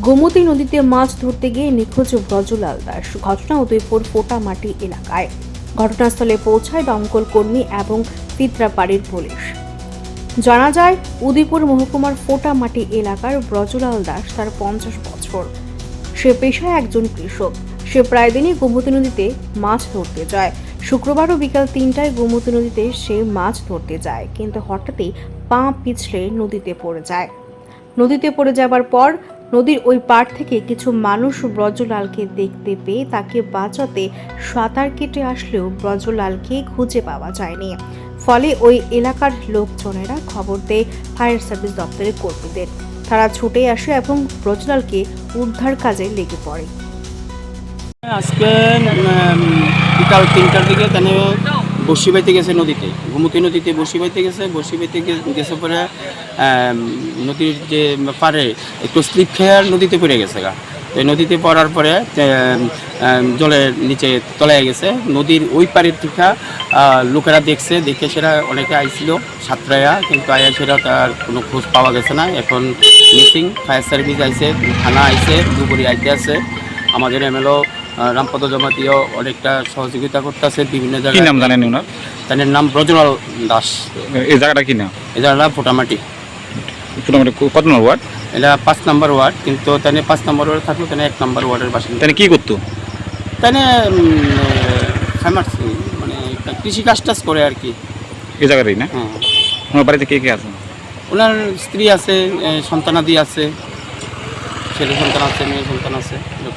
গোমতী নদীতে মাছ ধরতে গিয়ে নিখোঁজ ব্রজলাল দাস। ঘটনা উদয়পুর ফোটামাটি এলাকায়। ঘটনাস্থলে পৌঁছায় দমকল কর্মী এবং পিত্রাপাড়ির পুলিশ। জানা যায়, উদয়পুর মহকুমার ফোটামাটি এলাকার ব্রজলাল দাস তার পঞ্চাশ বছর। সে পেশায় একজন কৃষক। সে প্রায় দিনই গোমতী নদীতে মাছ ধরতে যায়। শুক্রবারও বিকাল তিনটায় গোমতী নদীতে সে মাছ ধরতে যায়, কিন্তু হঠাৎই পা পিছলে নদীতে পড়ে যায়। নদীতে পড়ে যাবার পর নদীর ওই পাড় থেকে কিছু মানুষ ব্রজলালকে দেখতে পেয়ে তাকে বাঁচাতে সাঁতার কেটে আসলেও ব্রজলালকে খুঁজে পাওয়া যায়নি। ফলে ওই এলাকার লোকজনেরা খবর দেয় ফায়ার সার্ভিস দপ্তরের কর্মীদের। তারা ছুটে আসে এবং ব্রজলালকে উদ্ধার কাজে লেগে পড়ে। আজকে বিকাল তিনটার দিকে বসি বাইতে গেছে নদীতে ঘুমুতি নদীতে বসি বাইতে গেছে, বসি বাইতে গেছে পরে নদীর যে পারে একটু স্লিপ খেয়ে নদীতে পড়ে গেছে গা। এই নদীতে পড়ার পরে জলের নিচে তলায় গেছে, নদীর ওই পারের থেকে লোকেরা দেখছে, দেখে সেটা অনেকে আইছিল, সাতরায়া, কিন্তু আয়া সেটা তার কোনো খোঁজ পাওয়া গেছে না। এখন মিসিং, ফায়ার সার্ভিস আইছে, থানা আইছে, দুপুরি আইতে আছে। আমাদের এমএলও রামপদ জমাতিও অনেকটা সহযোগিতা করতেছে বিভিন্ন কি জায়গায় নাম জানেন ওনার তাদের নাম ব্রজলাল দাস। এই জায়গাটা কি নাম? এটা হলো ফোটামাটি। মোটামুটি কত নম্বর ওয়ার্ড? এটা পাঁচ নম্বর ওয়ার্ড কিন্তু তানে পাঁচ নম্বর ওয়ার্ড থাকল তানে এক নম্বর ওয়ার্ডের বাসিন্দা। তাহলে কি করতো? তানে ফেমাস মানে কৃষি কাজ টাজ করে আর কি। এই জায়গাটাই না? হ্যাঁ। ওনার বাড়িতে কে কে আছে? ওনার স্ত্রী আছে সন্তানাদি আছে ছেলে সন্তান আছে মেয়ে সন্তান আছে।